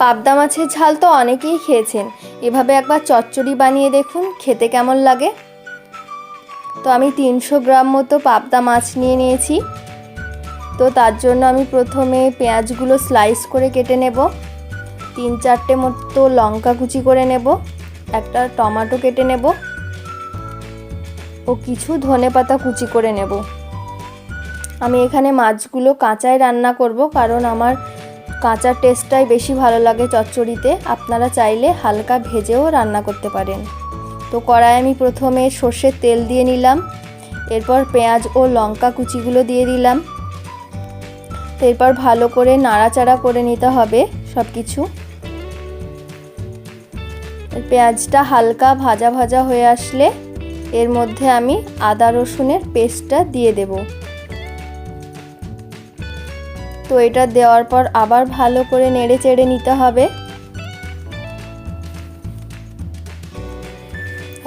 পাবদা মাছের ঝাল তো অনেকেই খেয়েছেন। এভাবে একবার চচ্চড়ি বানিয়ে দেখুন, খেতে কেমন লাগে। তো আমি তিনশো গ্রাম মতো পাবদা মাছ নিয়ে নিয়েছি। তো তার জন্য আমি প্রথমে পেঁয়াজগুলো স্লাইস করে কেটে নেব। তিন চারটে মতো লঙ্কা কুচি করে নেব। একটা টমেটো কেটে নেব। ও কিছু ধনে পাতা কুচি করে নেব। আমি এখানে মাছগুলো কাঁচায় রান্না করব, কারণ আমার কাঁচা টেস্টটাই বেশি ভালো লাগে চচ্চড়িতে। আপনারা চাইলে হালকা ভেজেও রান্না করতে পারেন। তো কড়াই আমি প্রথমে সর্ষের তেল দিয়ে নিলাম। এরপর পেঁয়াজ ও লঙ্কা কুচিগুলো দিয়ে দিলাম। এরপর ভালো করে নাড়াচাড়া করে নিতে হবে সব কিছু পেঁয়াজটা হালকা ভাজা ভাজা হয়ে আসলে এর মধ্যে আমি আদা রসুনের পেস্টটা দিয়ে দেব। তো এটা দেওয়ার পর আবার ভালো করে নেড়ে চেড়ে নিতে হবে।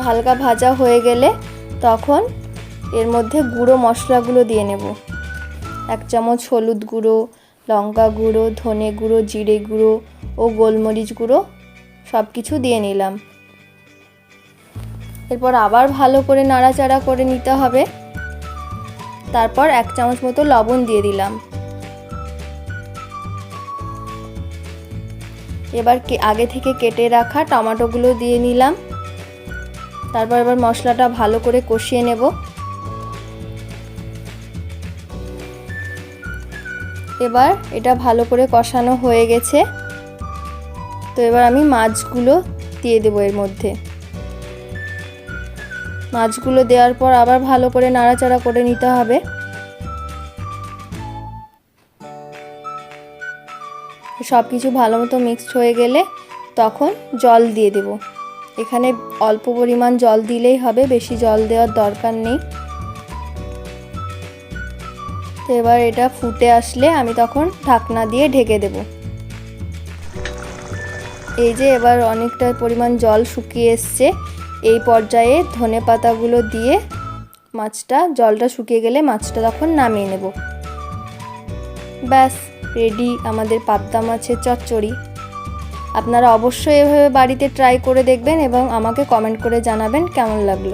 হালকা ভাজা হয়ে গেলে তখন এর মধ্যে গুঁড়ো মশলাগুলো দিয়ে নেব। এক চামচ হলুদ গুঁড়ো, লঙ্কা গুঁড়ো, ধনে গুঁড়ো, জিরে গুঁড়ো ও গোলমরিচ গুঁড়ো সব কিছু দিয়ে নিলাম। এরপর আবার ভালো করে নাড়াচাড়া করে নিতে হবে। তারপর এক চামচ মতো লবণ দিয়ে দিলাম। এবার আগে থেকে কেটে রাখা টমাটোগুলো দিয়ে নিলাম। তারপর এবার মশলাটা ভালো করে কষিয়ে নেব। এবার এটা ভালো করে কষানো হয়ে গেছে। তো এবার আমি মাছগুলো দিয়ে দেবো এর মধ্যে। মাছগুলো দেওয়ার পর আবার ভালো করে নাড়াচাড়া করে নিতে হবে। সব কিছু ভালো মতো মিক্সড হয়ে গেলে তখন জল দিয়ে দেব। এখানে অল্প পরিমাণ জল দিলেই হবে, বেশি জল দেওয়ার দরকার নেই। তো এবার এটা ফুটে আসলে আমি তখন ঢাকনা দিয়ে ঢেকে দেব। এই যে এবার অনেকটা পরিমাণ জল শুকিয়ে এসছে। এই পর্যায়ে ধনে পাতাগুলো দিয়ে মাছটা, জলটা শুকিয়ে গেলে মাছটা তখন নামিয়ে নেব। ব্যাস রেডি, আমাদের পাবদা মাছের চচ্চড়ি। আপনারা অবশ্যই এভাবে বাড়িতে ট্রাই করে দেখবেন এবং আমাকে কমেন্ট করে জানাবেন কেমন লাগল।